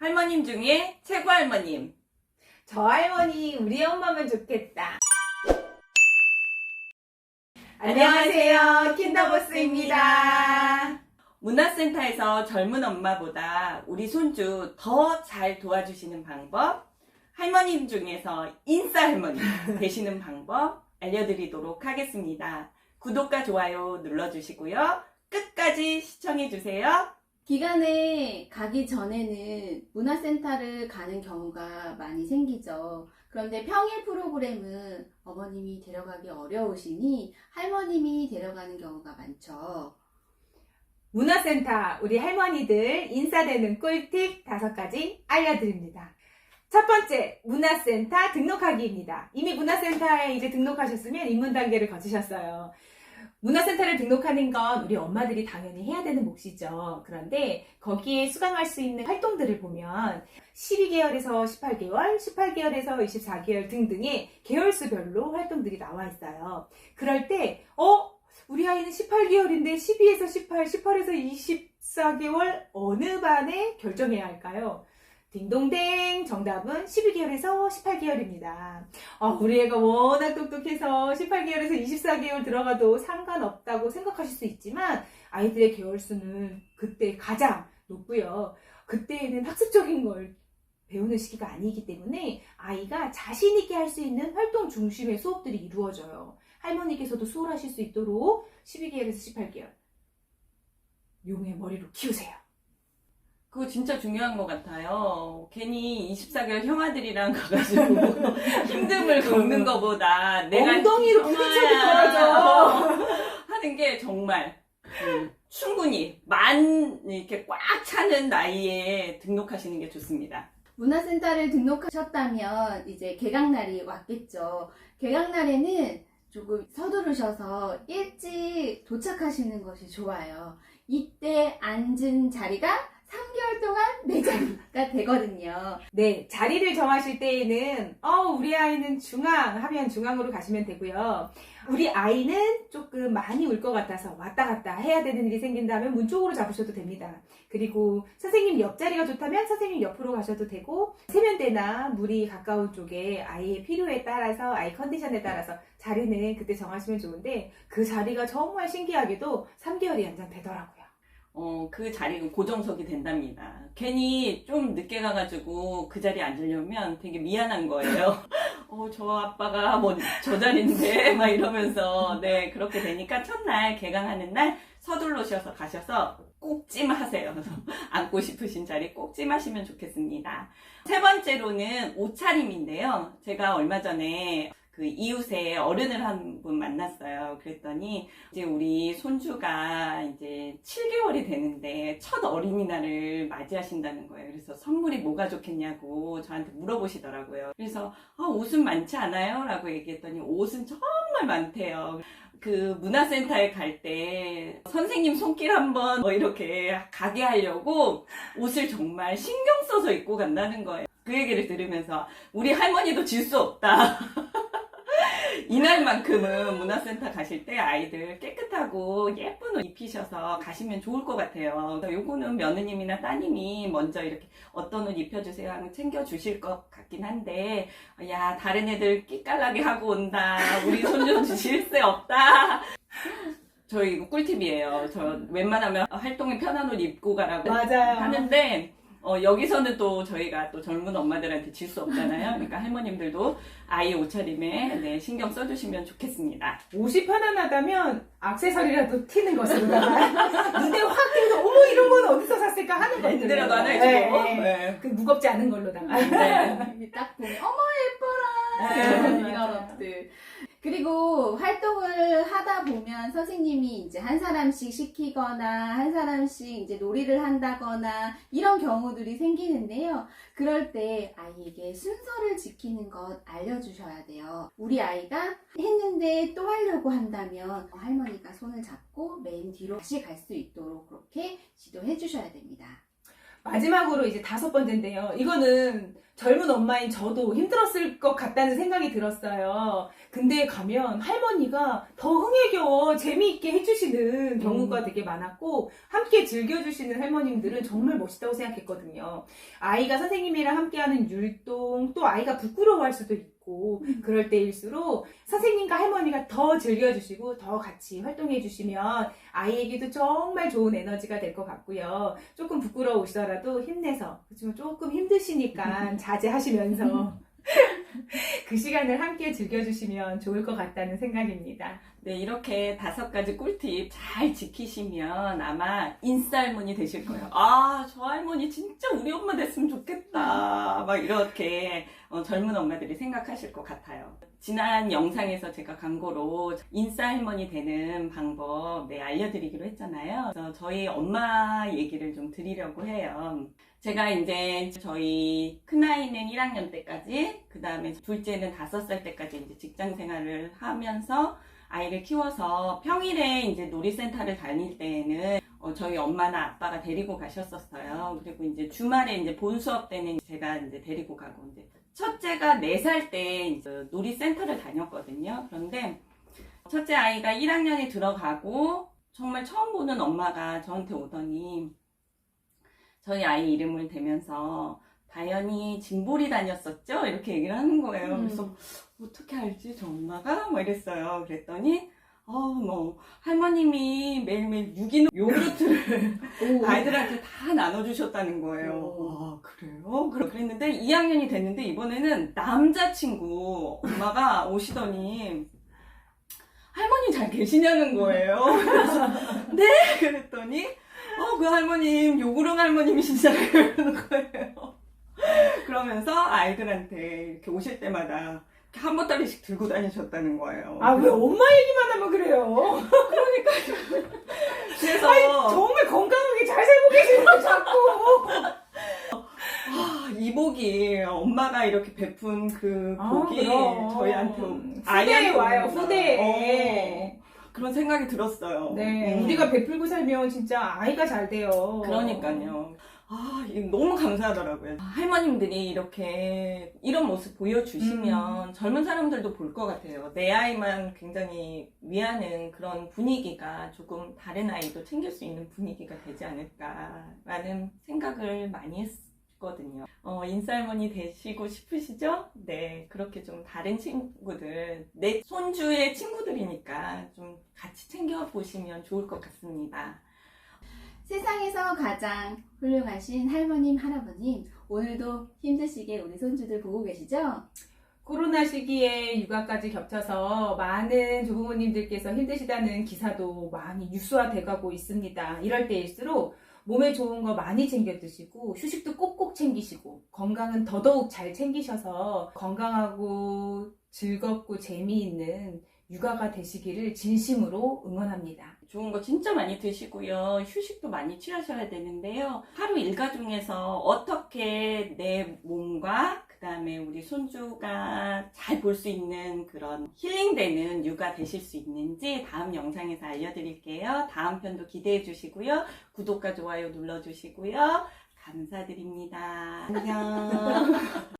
할머님 중에 최고 할머님. 저 할머니 우리 엄마면 좋겠다. 안녕하세요. 킨더보스입니다. 문화센터에서 젊은 엄마보다 우리 손주 더 잘 도와주시는 방법, 할머님 중에서 인싸 할머니 되시는 방법 알려드리도록 하겠습니다. 구독과 좋아요 눌러주시고요. 끝까지 시청해주세요. 기간에 가기 전에는 문화센터를 가는 경우가 많이 생기죠. 그런데 평일 프로그램은 어머님이 데려가기 어려우시니 할머님이 데려가는 경우가 많죠. 문화센터 우리 할머니들 인싸되는 꿀팁 다섯 가지 알려드립니다. 첫 번째, 문화센터 등록하기입니다. 이미 문화센터에 이제 등록하셨으면 입문 단계를 거치셨어요. 문화센터를 등록하는 건 우리 엄마들이 당연히 해야 되는 몫이죠. 그런데 거기에 수강할 수 있는 활동들을 보면 12개월에서 18개월, 18개월에서 24개월 등등의 계열수별로 활동들이 나와 있어요. 그럴 때, 어? 우리 아이는 18개월인데 12에서 18, 18에서 24개월 어느 반에 결정해야 할까요? 딩동댕 정답은 12개월에서 18개월입니다. 어, 우리 애가 워낙 똑똑해서 18개월에서 24개월 들어가도 상관없다고 생각하실 수 있지만 아이들의 개월수는 그때 가장 높고요. 그때에는 학습적인 걸 배우는 시기가 아니기 때문에 아이가 자신 있게 할 수 있는 활동 중심의 수업들이 이루어져요. 할머니께서도 수월하실 수 있도록 12개월에서 18개월 용의 머리로 키우세요. 그거 진짜 중요한 것 같아요. 괜히 24개월 형아들이랑 가가지고 힘듦을 겪는 것보다 내가 엉덩이로 부딪혀도 떨어져. 하는 게 정말 음, 충분히 만 이렇게 꽉 차는 나이에 등록하시는 게 좋습니다. 문화센터를 등록하셨다면 이제 개강 날이 왔겠죠. 개강 날에는 조금 서두르셔서 일찍 도착하시는 것이 좋아요. 이때 앉은 자리가 3개월 동안 내 자리가 되거든요. 네, 자리를 정하실 때에는 어, 우리 아이는 중앙 하면 중앙으로 가시면 되고요. 우리 아이는 조금 많이 울 것 같아서 왔다 갔다 해야 되는 일이 생긴다면 문 쪽으로 잡으셔도 됩니다. 그리고 선생님 옆자리가 좋다면 선생님 옆으로 가셔도 되고 세면대나 물이 가까운 쪽에 아이의 필요에 따라서 아이 컨디션에 따라서 자리는 그때 정하시면 좋은데 그 자리가 정말 신기하게도 3개월이 연장되더라고요. 어, 그 자리가 고정석이 된답니다. 괜히 좀 늦게 가가지고 그 자리에 앉으려면 되게 미안한 거예요. 어, 저 아빠가 뭐, 저 자리인데, 막 이러면서, 네, 그렇게 되니까 첫날 개강하는 날 서둘러셔서 가셔서 꼭 찜하세요. 앉고 싶으신 자리 꼭 찜하시면 좋겠습니다. 세 번째로는 옷차림인데요. 제가 얼마 전에 그 이웃에 어른을 한 분 만났어요. 그랬더니 이제 우리 손주가 이제 7개월이 되는데 첫 어린이날을 맞이하신다는 거예요. 그래서 선물이 뭐가 좋겠냐고 저한테 물어보시더라고요. 그래서 아, 옷은 많지 않아요? 라고 얘기했더니 옷은 정말 많대요. 그 문화센터에 갈 때 선생님 손길 한번 뭐 이렇게 가게 하려고 옷을 정말 신경 써서 입고 간다는 거예요. 그 얘기를 들으면서 우리 할머니도 질 수 없다. 이날만큼은 문화센터 가실 때 아이들 깨끗하고 예쁜 옷 입히셔서 가시면 좋을 것 같아요. 요거는 며느님이나 따님이 먼저 이렇게 어떤 옷 입혀주세요 하면 챙겨주실 것 같긴 한데, 야, 다른 애들 끼깔나게 하고 온다. 우리 손주 주실 새 없다. 저희 이거 꿀팁이에요. 저 웬만하면 활동에 편한 옷 입고 가라고 맞아요. 하는데 어, 여기서는 또 저희가 또 젊은 엄마들한테 질 수 없잖아요. 그러니까 할머님들도 아이 옷차림에 네, 신경 써주시면 좋겠습니다. 옷이 편안하다면 악세서리라도 튀는 것으로다가 눈에 확 띄어서 어머 이런 건 어디서 샀을까 하는 것들 핸드라도 하나 해주고. 네, 네. 네. 그 무겁지 않은 걸로다가 네. 딱 보면 어머 예뻐라 네. 이런 옷들. 그리고 활동을 하다 보면 선생님이 이제 한 사람씩 시키거나 한 사람씩 이제 놀이를 한다거나 이런 경우들이 생기는데요. 그럴 때 아이에게 순서를 지키는 것 알려주셔야 돼요. 우리 아이가 했는데 또 하려고 한다면 할머니가 손을 잡고 맨 뒤로 다시 갈 수 있도록 그렇게 지도해 주셔야 됩니다 마지막으로 이제 다섯 번째인데요. 이거는 젊은 엄마인 저도 힘들었을 것 같다는 생각이 들었어요. 근데 가면 할머니가 더 흥에 겨워 재미있게 해주시는 경우가 음. 되게 많았고, 함께 즐겨주시는 할머님들은 정말 멋있다고 생각했거든요. 아이가 선생님이랑 함께하는 율동, 또 아이가 부끄러워할 수도 있고, 그럴 때일수록 선생님과 할머니가 더 즐겨주시고, 더 같이 활동해 주시면 아이에게도 정말 좋은 에너지가 될 것 같고요. 조금 부끄러우시더라도 힘내서, 그렇지만 조금 힘드시니까 자제하시면서 그 시간을 함께 즐겨주시면 좋을 것 같다는 생각입니다. 네, 이렇게 다섯 가지 꿀팁 잘 지키시면 아마 인싸 할머니 되실 거예요. 아, 저 할머니 진짜 우리 엄마 됐으면 좋겠다. 막 이렇게 어, 젊은 엄마들이 생각하실 것 같아요. 지난 영상에서 제가 광고로 인싸 할머니 되는 방법 네, 알려드리기로 했잖아요. 그래서 저희 엄마 얘기를 좀 드리려고 해요. 제가 이제 저희 큰아이는 1학년 때까지, 그 다음에 둘째는 5살 때까지 이제 직장 생활을 하면서 아이를 키워서 평일에 이제 놀이센터를 다닐 때에는 어, 저희 엄마나 아빠가 데리고 가셨었어요. 그리고 이제 주말에 이제 본 수업 때는 제가 이제 데리고 가고 이제 첫째가 4살 때 이제 놀이센터를 다녔거든요. 그런데 첫째 아이가 1학년에 들어가고 정말 처음 보는 엄마가 저한테 오더니 저희 아이 이름을 대면서 다현이 징보리 다녔었죠? 이렇게 얘기를 하는 거예요. 음. 그래서 어떻게 알지 저 엄마가? 뭐 이랬어요. 그랬더니 어뭐 할머님이 매일매일 유기농 요구르트를 오. 아이들한테 다 나눠주셨다는 거예요. 오. 아 그래요? 그래- 그랬는데 2학년이 됐는데 이번에는 남자친구 엄마가 오시더니 할머니 잘 계시냐는 거예요. 그래서 네 그랬더니 어 그 할머님 요구르 할머님이시잖아요 이러는 거예요. 그러면서 아이들한테 이렇게 오실 때마다 한 보따리씩 들고 다니셨다는 거예요. 아, 왜 엄마 얘기만 하면 그래요? 그래서 정말 건강하게 잘 살고 계시는데 자꾸. 아, 이복이 엄마가 이렇게 베푼 그 아, 복이 그럼. 저희한테 후대에 와요. 후대에. 어, 그런 생각이 들었어요. 네, 음. 우리가 베풀고 살면 진짜 아이가 잘 돼요. 그러니까요. 아, 너무 감사하더라고요. 아, 할머님들이 이렇게 이런 모습 보여주시면 음. 젊은 사람들도 볼 것 같아요. 내 아이만 굉장히 위하는 그런 분위기가 조금 다른 아이도 챙길 수 있는 분위기가 되지 않을까라는 생각을 많이 했거든요. 어, 인싸할머니 되시고 싶으시죠? 네, 그렇게 좀 다른 친구들, 내 손주의 친구들이니까 좀 같이 챙겨보시면 좋을 것 같습니다. 세상에서 가장 훌륭하신 할머님, 할아버님, 오늘도 힘드시게 우리 손주들 보고 계시죠? 코로나 시기에 육아까지 겹쳐서 많은 조부모님들께서 힘드시다는 기사도 많이 뉴스화돼가고 있습니다. 이럴 때일수록 몸에 좋은 거 많이 챙겨 드시고 휴식도 꼭꼭 챙기시고 건강은 더더욱 잘 챙기셔서 건강하고 즐겁고 재미있는 육아가 되시기를 진심으로 응원합니다. 좋은 거 진짜 많이 드시고요. 휴식도 많이 취하셔야 되는데요. 하루 일과 중에서 어떻게 내 몸과 그 다음에 우리 손주가 잘 볼 수 있는 그런 힐링되는 육아 되실 수 있는지 다음 영상에서 알려드릴게요. 다음 편도 기대해 주시고요. 구독과 좋아요 눌러주시고요. 감사드립니다. 안녕.